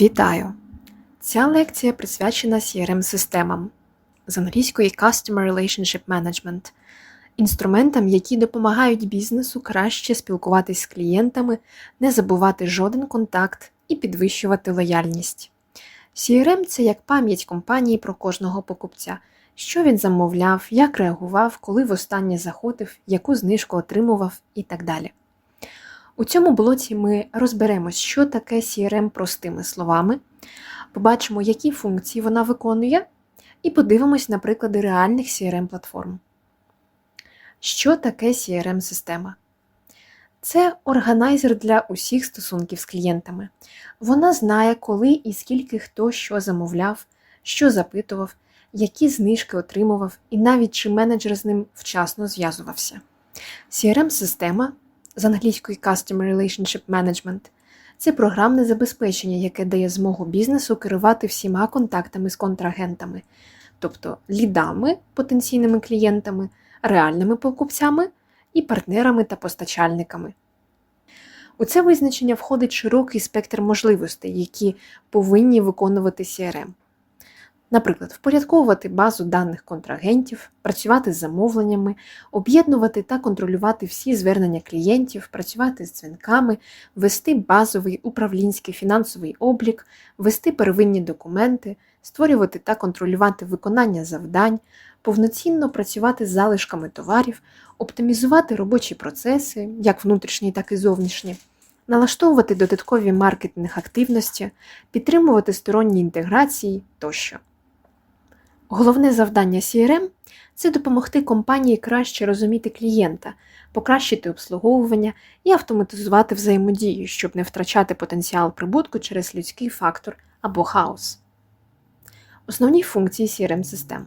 Вітаю! Ця лекція присвячена CRM-системам з англійської Customer Relationship Management, інструментам, які допомагають бізнесу краще спілкуватись з клієнтами, не забувати жоден контакт і підвищувати лояльність. CRM це як пам'ять компанії про кожного покупця, що він замовляв, як реагував, коли востаннє заходив, яку знижку отримував і так далі. У цьому блоці ми розберемось, що таке CRM простими словами, побачимо, які функції вона виконує, і подивимось на приклади реальних CRM-платформ. Що таке CRM-система? Це органайзер для усіх стосунків з клієнтами. Вона знає, коли і скільки хто що замовляв, що запитував, які знижки отримував, і навіть чи менеджер з ним вчасно зв'язувався. CRM-система з англійської Customer Relationship Management це програмне забезпечення, яке дає змогу бізнесу керувати всіма контактами з контрагентами, тобто лідами, потенційними клієнтами, реальними покупцями і партнерами та постачальниками. У це визначення входить широкий спектр можливостей, які повинні виконувати CRM. Наприклад, впорядковувати базу даних контрагентів, працювати з замовленнями, об'єднувати та контролювати всі звернення клієнтів, працювати з дзвінками, вести базовий управлінський фінансовий облік, вести первинні документи, створювати та контролювати виконання завдань, повноцінно працювати з залишками товарів, оптимізувати робочі процеси, як внутрішні, так і зовнішні. Налаштовувати додаткові маркетинг активності, підтримувати сторонні інтеграції тощо. Головне завдання CRM це допомогти компанії краще розуміти клієнта, покращити обслуговування і автоматизувати взаємодію, щоб не втрачати потенціал прибутку через людський фактор або хаос. Основні функції CRM-систем.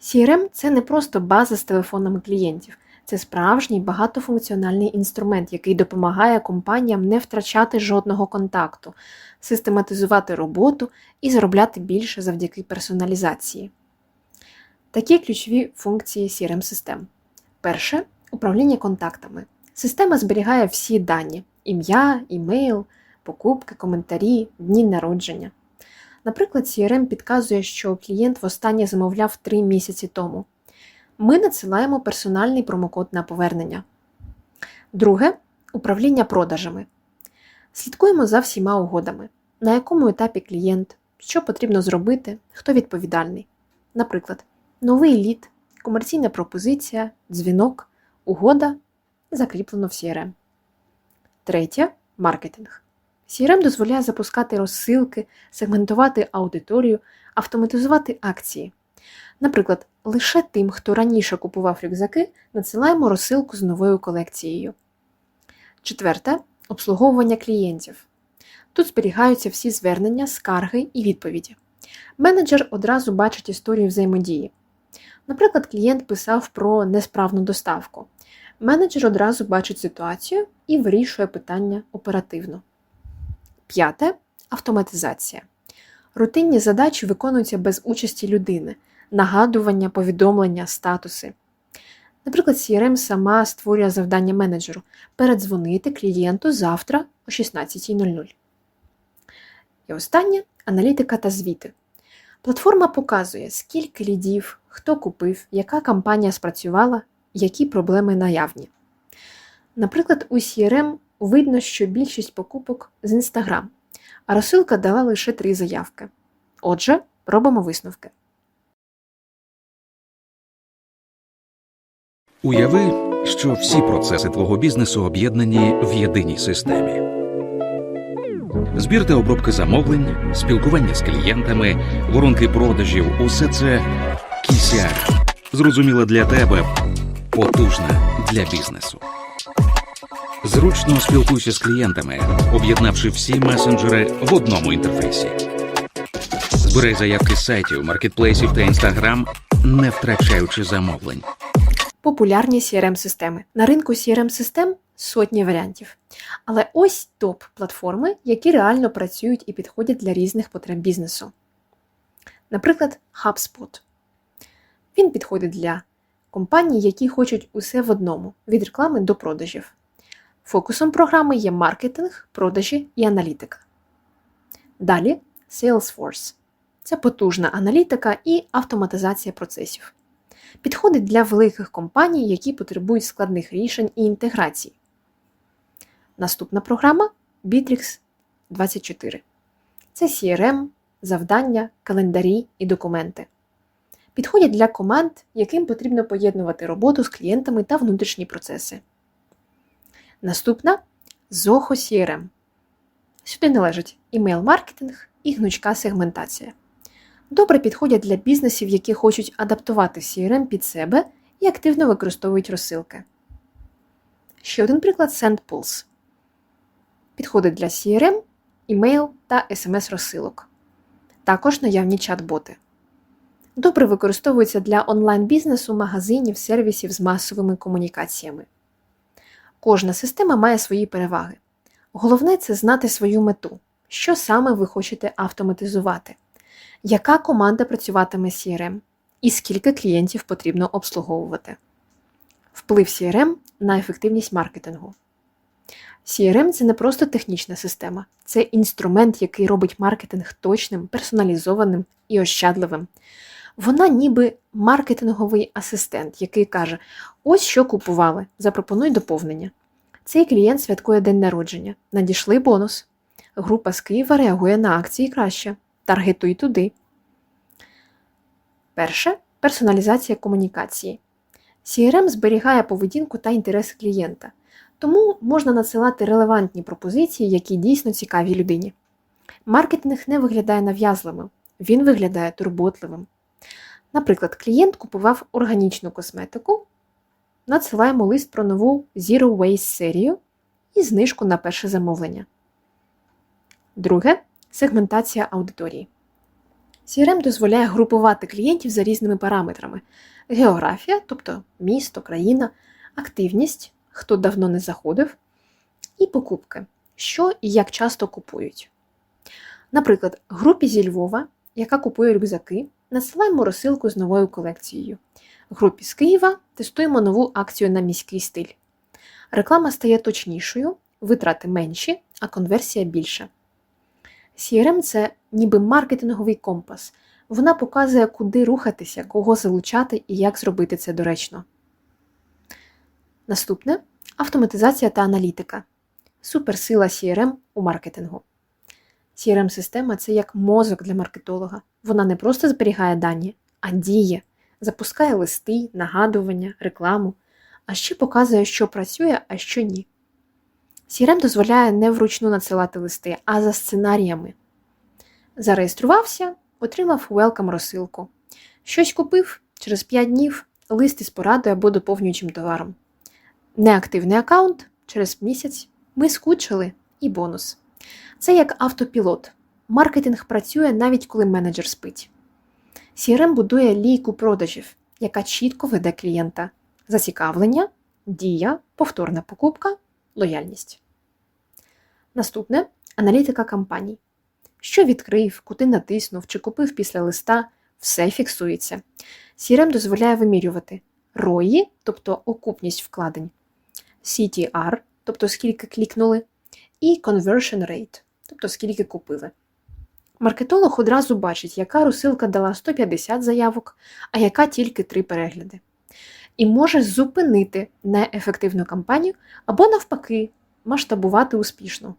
CRM це не просто база з телефонами клієнтів, це справжній багатофункціональний інструмент, який допомагає компаніям не втрачати жодного контакту, систематизувати роботу і заробляти більше завдяки персоналізації. Такі ключові функції CRM-систем. Перше управління контактами. Система зберігає всі дані: ім'я, імейл, покупки, коментарі, дні народження. Наприклад, CRM підказує, що клієнт востаннє замовляв 3 місяці тому. Ми надсилаємо персональний промокод на повернення. Друге управління продажами. Слідкуємо за всіма угодами, на якому етапі клієнт, що потрібно зробити, хто відповідальний. Наприклад, новий лід, комерційна пропозиція, дзвінок, угода закріплено в CRM. Третє маркетинг. CRM дозволяє запускати розсилки, сегментувати аудиторію, автоматизувати акції. Наприклад, лише тим, хто раніше купував рюкзаки, надсилаємо розсилку з новою колекцією. Четверте обслуговування клієнтів. Тут зберігаються всі звернення, скарги і відповіді. Менеджер одразу бачить історію взаємодії. Наприклад, клієнт писав про несправну доставку. Менеджер одразу бачить ситуацію і вирішує питання оперативно. П'яте автоматизація. Рутинні задачі виконуються без участі людини, нагадування, повідомлення, статуси. Наприклад, CRM сама створює завдання менеджеру передзвонити клієнту завтра о 16.00. І останнє аналітика та звіти. Платформа показує, скільки лідів, хто купив, яка кампанія спрацювала, які проблеми наявні. Наприклад, у CRM видно, що більшість покупок з Instagram, а розсилка дала лише три заявки. Отже, робимо висновки. Уяви, що всі процеси твого бізнесу об'єднані в єдиній системі. Збір та обробка замовлень, спілкування з клієнтами, воронки продажів усе це KCR. Зрозуміло для тебе, потужна для бізнесу. Зручно спілкуйся з клієнтами, об'єднавши всі месенджери в одному інтерфейсі. Збирай заявки з сайтів, маркетплейсів та інстаграм, не втрачаючи замовлень. Популярні CRM-системи. На ринку CRM-систем сотні варіантів. Але ось топ-платформи, які реально працюють і підходять для різних потреб бізнесу. Наприклад, HubSpot. Він підходить для компаній, які хочуть усе в одному від реклами до продажів. Фокусом програми є маркетинг, продажі і аналітика. Далі Salesforce. Це потужна аналітика і автоматизація процесів. Підходить для великих компаній, які потребують складних рішень і інтеграцій. Наступна програма Bittrex 24. Це CRM, завдання, календарі і документи. Підходять для команд, яким потрібно поєднувати роботу з клієнтами та внутрішні процеси. Наступна Zoho CRM. Сюди належать імейл-маркетинг і гнучка сегментація. Добре підходять для бізнесів, які хочуть адаптувати CRM під себе і активно використовують розсилки. Ще один приклад SendPulse. Підходить для CRM, імейл та SMS розсилок. Також наявні чат-боти. Добре використовуються для онлайн-бізнесу, магазинів, сервісів з масовими комунікаціями. Кожна система має свої переваги. Головне це знати свою мету, що саме ви хочете автоматизувати, яка команда працюватиме з CRM і скільки клієнтів потрібно обслуговувати. Вплив CRM на ефективність маркетингу. CRM це не просто технічна система, це інструмент, який робить маркетинг точним, персоналізованим і ощадливим. Вона ніби маркетинговий асистент, який каже: ось що купували, запропонуй доповнення. Цей клієнт святкує день народження, надійшли бонус. Група з Києва реагує на акції краще. Таргетуй туди. Перше персоналізація комунікації. CRM зберігає поведінку та інтереси клієнта, тому можна надсилати релевантні пропозиції, які дійсно цікаві людині. Маркетинг не виглядає нав'язливим, він виглядає турботливим. Наприклад, клієнт купував органічну косметику, надсилаємо лист про нову Zero Waste серію і знижку на перше замовлення. Друге сегментація аудиторії. CRM дозволяє групувати клієнтів за різними параметрами: географія, тобто місто, країна, активність, хто давно не заходив, і покупки, що і як часто купують. Наприклад, групі зі Львова, яка купує рюкзаки, надсилаємо розсилку з новою колекцією. Групі з Києва тестуємо нову акцію на міський стиль. Реклама стає точнішою, витрати менші, а конверсія більша. CRM це ніби маркетинговий компас. Вона показує, куди рухатися, кого залучати і як зробити це доречно. Наступне автоматизація та аналітика. Суперсила CRM у маркетингу. CRM-система це як мозок для маркетолога. Вона не просто зберігає дані, а діє, запускає листи, нагадування, рекламу, а ще показує, що працює, а що ні. CRM дозволяє не вручну надсилати листи, а за сценаріями. Зареєструвався, отримав welcome розсилку. Щось купив через 5 днів лист із порадою або доповнюючим товаром. Неактивний аккаунт через місяць ми скучили і бонус. Це як автопілот. Маркетинг працює навіть коли менеджер спить. CRM будує лійку продажів, яка чітко веде клієнта: зацікавлення, дія, повторна покупка, лояльність. Наступне аналітика кампаній. Що відкрив, куди натиснув чи купив після листа, все фіксується. CRM дозволяє вимірювати ROI, тобто окупність вкладень, CTR, тобто скільки клікнули, і conversion rate, тобто скільки купили. Маркетолог одразу бачить, яка розсилка дала 150 заявок, а яка тільки 3 перегляди. І може зупинити неефективну кампанію або, навпаки, масштабувати успішно.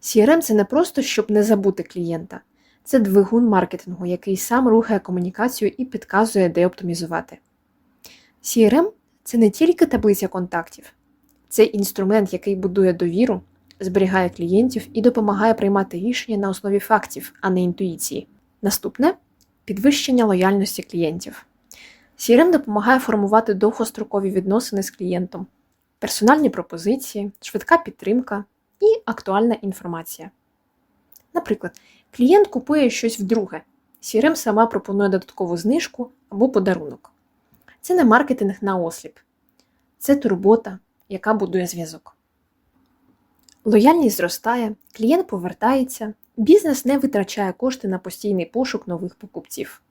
CRM це не просто щоб не забути клієнта, це двигун маркетингу, який сам рухає комунікацію і підказує, де оптимізувати. CRM це не тільки таблиця контактів, це інструмент, який будує довіру, зберігає клієнтів і допомагає приймати рішення на основі фактів, а не інтуїції. Наступне підвищення лояльності клієнтів. CRM допомагає формувати довгострокові відносини з клієнтом, персональні пропозиції, швидка підтримка і актуальна інформація. Наприклад, клієнт купує щось вдруге. CRM сама пропонує додаткову знижку або подарунок. Це не маркетинг на осліп, це турбота, яка будує зв'язок. Лояльність зростає, клієнт повертається, бізнес не витрачає кошти на постійний пошук нових покупців.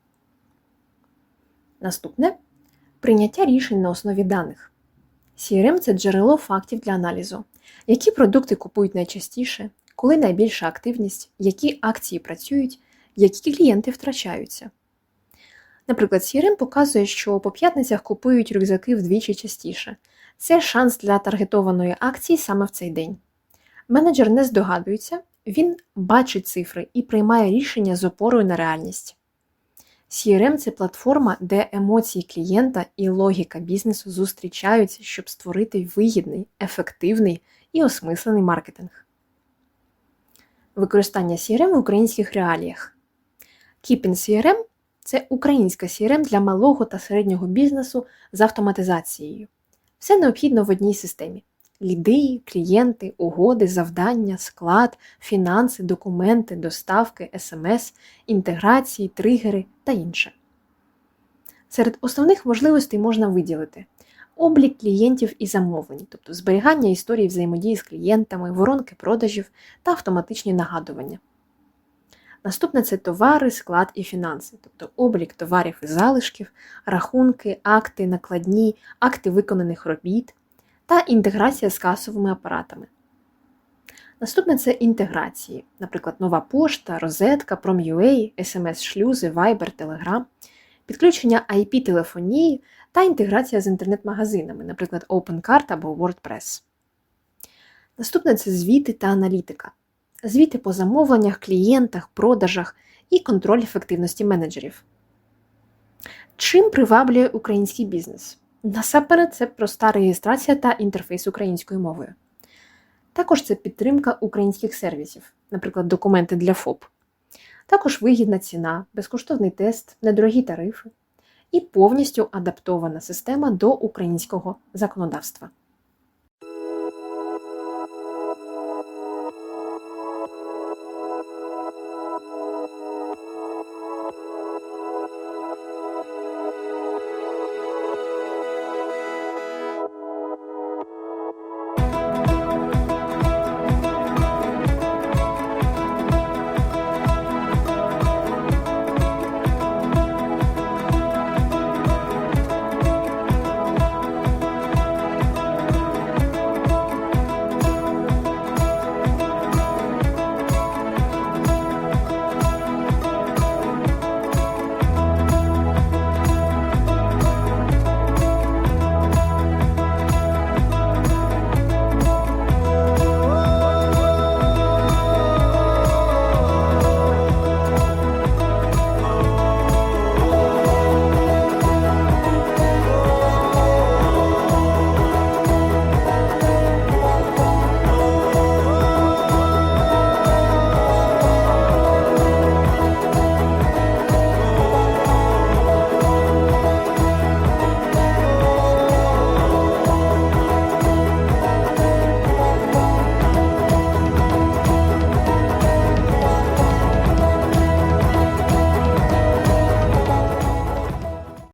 Наступне прийняття рішень на основі даних. CRM це джерело фактів для аналізу. Які продукти купують найчастіше, коли найбільша активність, які акції працюють, які клієнти втрачаються. Наприклад, CRM показує, що по п'ятницях купують рюкзаки вдвічі частіше. Це шанс для таргетованої акції саме в цей день. Менеджер не здогадується, він бачить цифри і приймає рішення з опорою на реальність. CRM – це платформа, де емоції клієнта і логіка бізнесу зустрічаються, щоб створити вигідний, ефективний і осмислений маркетинг. Використання CRM в українських реаліях. Keepin CRM – це українська CRM для малого та середнього бізнесу з автоматизацією. Все необхідно в одній системі: ліди, клієнти, угоди, завдання, склад, фінанси, документи, доставки, смс, інтеграції, тригери та інше. Серед основних можливостей можна виділити облік клієнтів і замовлень, тобто зберігання історії взаємодії з клієнтами, воронки продажів та автоматичні нагадування. Наступне це товари, склад і фінанси, тобто облік товарів і залишків, рахунки, акти, накладні, акти виконаних робіт та інтеграція з касовими апаратами. Наступне це інтеграції, наприклад, нова пошта, розетка, Prom.ua, SMS-шлюзи, Viber, Telegram, підключення IP-телефонії та інтеграція з інтернет-магазинами, наприклад, OpenCart або WordPress. Наступне це звіти та аналітика. Звіти по замовленнях, клієнтах, продажах і контроль ефективності менеджерів. Чим приваблює український бізнес? Насамперед, це проста реєстрація та інтерфейс українською мовою. Також це підтримка українських сервісів, наприклад, документи для ФОП. Також вигідна ціна, безкоштовний тест, недорогі тарифи і повністю адаптована система до українського законодавства.